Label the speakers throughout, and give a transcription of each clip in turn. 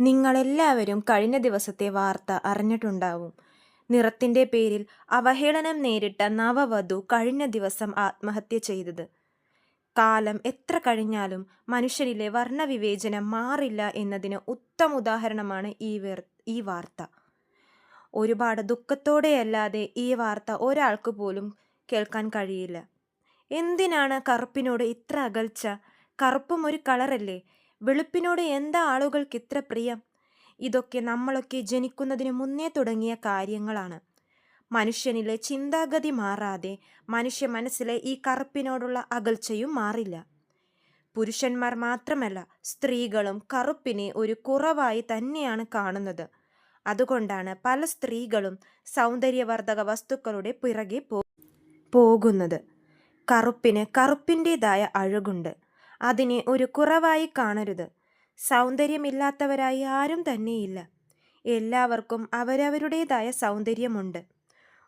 Speaker 1: നിങ്ങളെല്ലാവരും കഴിഞ്ഞ ദിവസത്തെ വാർത്ത അറിഞ്ഞിട്ടുണ്ടാവും. നിറത്തിന്റെ പേരിൽ അവഹേളനം നേരിട്ട നവവധു കഴിഞ്ഞ ദിവസം ആത്മഹത്യ ചെയ്തത്. കാലം എത്ര കഴിഞ്ഞാലും മനുഷ്യരിലെ വർണവിവേചനം മാറില്ല എന്നതിന് ഉത്തമ ഉദാഹരണമാണ് ഈ ഈ വാർത്ത. ഒരുപാട് ദുഃഖത്തോടെയല്ലാതെ ഈ വാർത്ത ഒരാൾക്ക് പോലും കേൾക്കാൻ കഴിയില്ല. എന്തിനാണ് കറുപ്പിനോട് ഇത്ര അകൽച്ച? കറുപ്പും ഒരു കളറല്ലേ? വെളുപ്പിനോട് എന്താ ആളുകൾക്ക് ഇത്ര പ്രിയം? ഇതൊക്കെ നമ്മളൊക്കെ ജനിക്കുന്നതിന് മുന്നേ തുടങ്ങിയ കാര്യങ്ങളാണ്. മനുഷ്യനിലെ ചിന്താഗതി മാറാതെ മനുഷ്യ മനസ്സിലെ ഈ കറുപ്പിനോടുള്ള അകൽച്ചയും മാറില്ല. പുരുഷന്മാർ മാത്രമല്ല സ്ത്രീകളും കറുപ്പിനെ ഒരു കുറവായി തന്നെയാണ് കാണുന്നത്. അതുകൊണ്ടാണ് പല സ്ത്രീകളും സൗന്ദര്യവർദ്ധക വസ്തുക്കളുടെ പിറകെ പോകുന്നത്. കറുപ്പിന് കറുപ്പിന്റെതായ അഴകുണ്ട്. അതിനെ ഒരു കുറവായി കാണരുത്. സൗന്ദര്യമില്ലാത്തവരായി ആരും തന്നെയില്ല. എല്ലാവർക്കും അവരവരുടേതായ സൗന്ദര്യമുണ്ട്.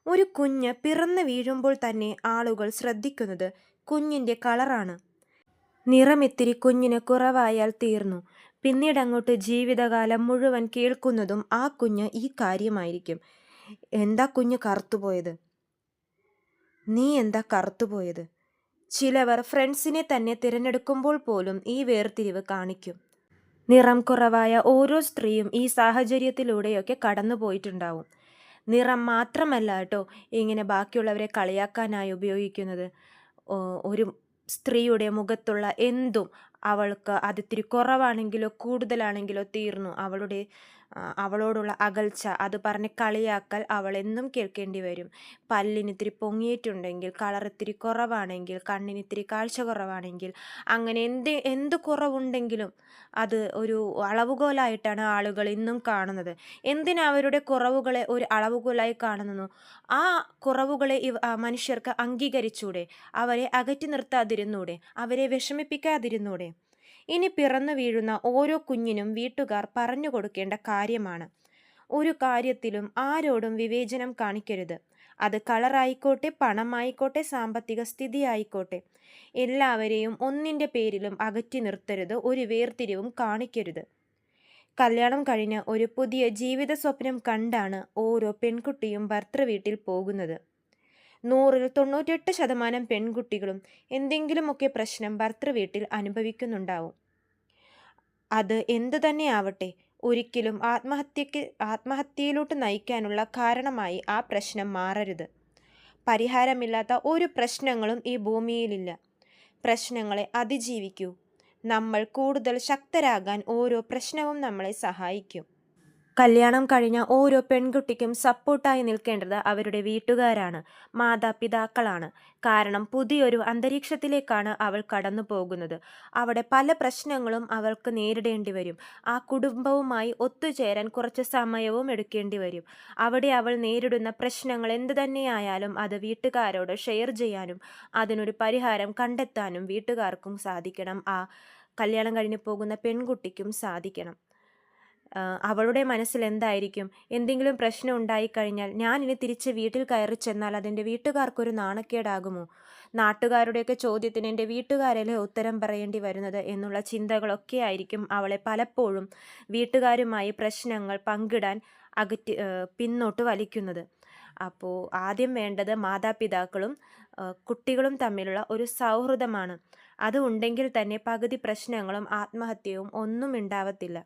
Speaker 1: ഒരു കുഞ്ഞ് പിറന്നു വീഴുമ്പോൾ തന്നെ ആളുകൾ ശ്രദ്ധിക്കുന്നത് കുഞ്ഞിന്റെ കളറാണ്. നിറമിത്തിരി കുഞ്ഞിന് കുറവായാൽ തീർന്നു. പിന്നീടങ്ങോട്ട് ജീവിതകാലം മുഴുവൻ കേൾക്കുന്നതും ആ കുഞ്ഞ് ഈ കാര്യമായിരിക്കും. "എന്താ കുഞ്ഞ് കറുത്തുപോയത്? നീ എന്താ കറുത്തുപോയത്? " ചിലവർ ഫ്രണ്ട്സിനെ തന്നെ തിരഞ്ഞെടുക്കുമ്പോൾ പോലും ഈ വേർതിരിവ് കാണിക്കും. നിറം കുറവായ ഓരോ സ്ത്രീയും ഈ സാഹചര്യത്തിലൂടെയൊക്കെ കടന്നു പോയിട്ടുണ്ടാവും നിറം മാത്രമല്ല കേട്ടോ ഇങ്ങനെ ബാക്കിയുള്ളവരെ കളിയാക്കാനായി ഉപയോഗിക്കുന്നത്. ഒരു സ്ത്രീയുടെ മുഖത്തുള്ള എന്തും അവൾക്ക് അതിത്തിരി കുറവാണെങ്കിലോ കൂടുതലാണെങ്കിലോ തീർന്നു. അവളുടെ അവളോടുള്ള അകൽച്ച അത് പറഞ്ഞ് കളിയാക്കൽ എന്നും കേൾക്കേണ്ടി വരും. പല്ലിനിത്തിരി പൊങ്ങിയിട്ടുണ്ടെങ്കിൽ, കളർ ഇത്തിരി കുറവാണെങ്കിൽ, കണ്ണിനിത്തിരി കാഴ്ച കുറവാണെങ്കിൽ, അങ്ങനെ എന്ത് എന്ത് കുറവുണ്ടെങ്കിലും അത് ഒരു അളവുകോലായിട്ടാണ് ആളുകൾ ഇന്നും കാണുന്നത്. എന്തിനാ അവരുടെ കുറവുകളെ ഒരു അളവുകോലായി കാണുന്നു? ആ കുറവുകളെ മനുഷ്യർക്ക് അംഗീകരിച്ചൂടെ? അവരെ അകറ്റി നിർത്താതിരുന്നൂടെ? അവരെ വിഷമിപ്പിക്കാതിരുന്നൂടെ? ഇനി പിറന്നു വീഴുന്ന ഓരോ കുഞ്ഞിനും വീട്ടുകാർ പറഞ്ഞു കൊടുക്കേണ്ട കാര്യമാണ്. ഒരു കാര്യത്തിലും ആരോടും വിവേചനം കാണിക്കരുത്. അത് കളറായിക്കോട്ടെ, പണമായിക്കോട്ടെ, സാമ്പത്തിക സ്ഥിതി ആയിക്കോട്ടെ എല്ലാവരെയും ഒന്നിന്റെ പേരിലും അകറ്റി നിർത്തരുത്. ഒരു വേർതിരിവും കാണിക്കരുത്. കല്യാണം കഴിഞ്ഞ് ഒരു പുതിയ ജീവിത സ്വപ്നം കണ്ടാണ് ഓരോ പെൺകുട്ടിയും ഭർതൃവീട്ടിൽ പോകുന്നത്. നൂറിൽ തൊണ്ണൂറ്റെട്ട് ശതമാനം പെൺകുട്ടികളും എന്തെങ്കിലുമൊക്കെ പ്രശ്നം ഭർതൃവീട്ടിൽ അനുഭവിക്കുന്നുണ്ടാവും. അത് എന്തു തന്നെയാവട്ടെ, ഒരിക്കലും ആത്മഹത്യക്ക് ആത്മഹത്യയിലോട്ട് നയിക്കാനുള്ള കാരണമായി ആ പ്രശ്നം മാറരുത്. പരിഹാരമില്ലാത്ത ഒരു പ്രശ്നങ്ങളും ഈ ഭൂമിയിലില്ല. പ്രശ്നങ്ങളെ അതിജീവിക്കൂ. നമ്മൾ കൂടുതൽ ശക്തരാകാൻ ഓരോ പ്രശ്നവും നമ്മളെ സഹായിക്കും. കല്യാണം കഴിഞ്ഞ ഓരോ പെൺകുട്ടിക്കും സപ്പോർട്ടായി നിൽക്കേണ്ടത് അവരുടെ വീട്ടുകാരാണ്, മാതാപിതാക്കളാണ്. കാരണം പുതിയൊരു അന്തരീക്ഷത്തിലേക്കാണ് അവൾ കടന്നു പോകുന്നത് അവിടെ പല പ്രശ്നങ്ങളും അവൾക്ക് നേരിടേണ്ടി വരും. ആ കുടുംബവുമായി ഒത്തുചേരാൻ കുറച്ച് സമയവും എടുക്കേണ്ടി വരും. അവിടെ അവൾ നേരിടുന്ന പ്രശ്നങ്ങൾ എന്ത് തന്നെയായാലും അത് വീട്ടുകാരോട് ഷെയർ ചെയ്യാനും അതിനൊരു പരിഹാരം കണ്ടെത്താനും വീട്ടുകാർക്കും സാധിക്കണം. ആ കല്യാണം കഴിഞ്ഞ് പോകുന്ന പെൺകുട്ടിക്കും സാധിക്കണം. അവളുടെ മനസ്സിൽ എന്തായിരിക്കും? എന്തെങ്കിലും പ്രശ്നം ഉണ്ടായിക്കഴിഞ്ഞാൽ ഞാൻ ഇനി തിരിച്ച് വീട്ടിൽ കയറി ചെന്നാൽ അതെന്റെ വീട്ടുകാർക്കൊരു നാണക്കേടാകുമോ? നാട്ടുകാരുടെയൊക്കെ ചോദ്യത്തിന് എന്റെ വീട്ടുകാരല്ലേ ഉത്തരം പറയേണ്ടി വരുന്നത് എന്നുള്ള ചിന്തകളൊക്കെ ആയിരിക്കും അവളെ പലപ്പോഴും വീട്ടുകാരുമായി പ്രശ്നങ്ങൾ പങ്കിടാൻ അകറ്റി പിന്നോട്ട് വലിക്കുന്നത്. അപ്പോൾ ആദ്യം വേണ്ടത് മാതാപിതാക്കളും കുട്ടികളും തമ്മിലുള്ള ഒരു സൗഹൃദമാണ്. അതുണ്ടെങ്കിൽ തന്നെ പകുതി പ്രശ്നങ്ങളും ആത്മഹത്യയും ഒന്നും ഉണ്ടാവത്തില്ല.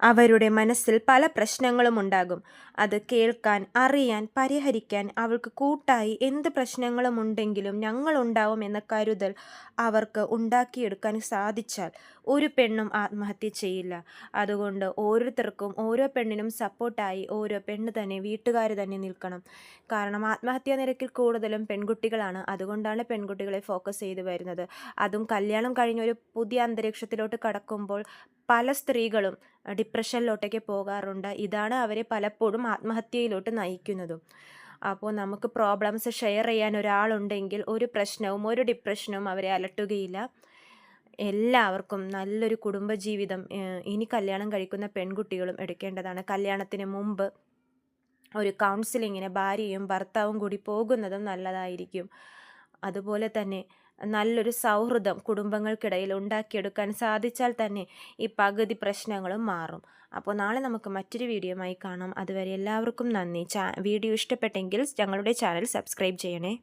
Speaker 1: അവരുടെ മനസ്സിൽ പല പ്രശ്നങ്ങളും ഉണ്ടാകും അത് കേൾക്കാൻ, അറിയാൻ, പരിഹരിക്കാൻ അവൾക്ക് കൂട്ടായി എന്ത് പ്രശ്നങ്ങളും പ്രശ്നങ്ങളുമുണ്ടെങ്കിലും ഞങ്ങളുണ്ടാവും എന്ന കരുതൽ അവർക്ക് ഉണ്ടാക്കിയെടുക്കാൻ സാധിച്ചാൽ ഒരു പെണ്ണും ആത്മഹത്യ ചെയ്യില്ല. അതുകൊണ്ട് ഓരോരുത്തർക്കും ഓരോ പെണ്ണിനും സപ്പോർട്ടായി ഓരോ പെണ്ണ് തന്നെ വീട്ടുകാർ തന്നെ നിൽക്കണം. കാരണം ആത്മഹത്യാ നിരക്കിൽ കൂടുതലും പെൺകുട്ടികളാണ്. അതുകൊണ്ടാണ് പെൺകുട്ടികളെ ഫോക്കസ് ചെയ്ത് വരുന്നത്. അതും കല്യാണം കഴിഞ്ഞ ഒരു പുതിയ അന്തരീക്ഷത്തിലോട്ട് കടക്കുമ്പോൾ പല സ്ത്രീകളും ഡിപ്രഷനിലോട്ടൊക്കെ പോകാറുണ്ട്. ഇതാണ് അവരെ പലപ്പോഴും ആത്മഹത്യയിലോട്ട് നയിക്കുന്നതും. അപ്പോൾ നമുക്ക് പ്രോബ്ലംസ് ഷെയർ ചെയ്യാൻ ഒരാളുണ്ടെങ്കിൽ ഒരു പ്രശ്നവും ഒരു ഡിപ്രഷനും അവരെ അലട്ടുകയില്ല. എല്ലാവർക്കും നല്ലൊരു കുടുംബജീവിതം ഇനി കല്യാണം കഴിക്കുന്ന പെൺകുട്ടികളും എടുക്കേണ്ടതാണ്. കല്യാണത്തിന് മുമ്പ് ഒരു കൗൺസിലിങ്ങിന് ഭാര്യയും ഭർത്താവും കൂടി പോകുന്നതും നല്ലതായിരിക്കും. അതുപോലെ തന്നെ നല്ലൊരു സൗഹൃദം കുടുംബങ്ങൾക്കിടയിൽ ഉണ്ടാക്കിയെടുക്കാൻ സാധിച്ചാൽ തന്നെ ഈ പകുതി പ്രശ്നങ്ങളും മാറും. അപ്പോൾ നാളെ നമുക്ക് മറ്റൊരു വീഡിയോയുമായി കാണാം. അതുവരെ എല്ലാവർക്കും നന്ദി. വീഡിയോ ഇഷ്ടപ്പെട്ടെങ്കിൽ ഞങ്ങളുടെ ചാനൽ സബ്സ്ക്രൈബ് ചെയ്യണേ.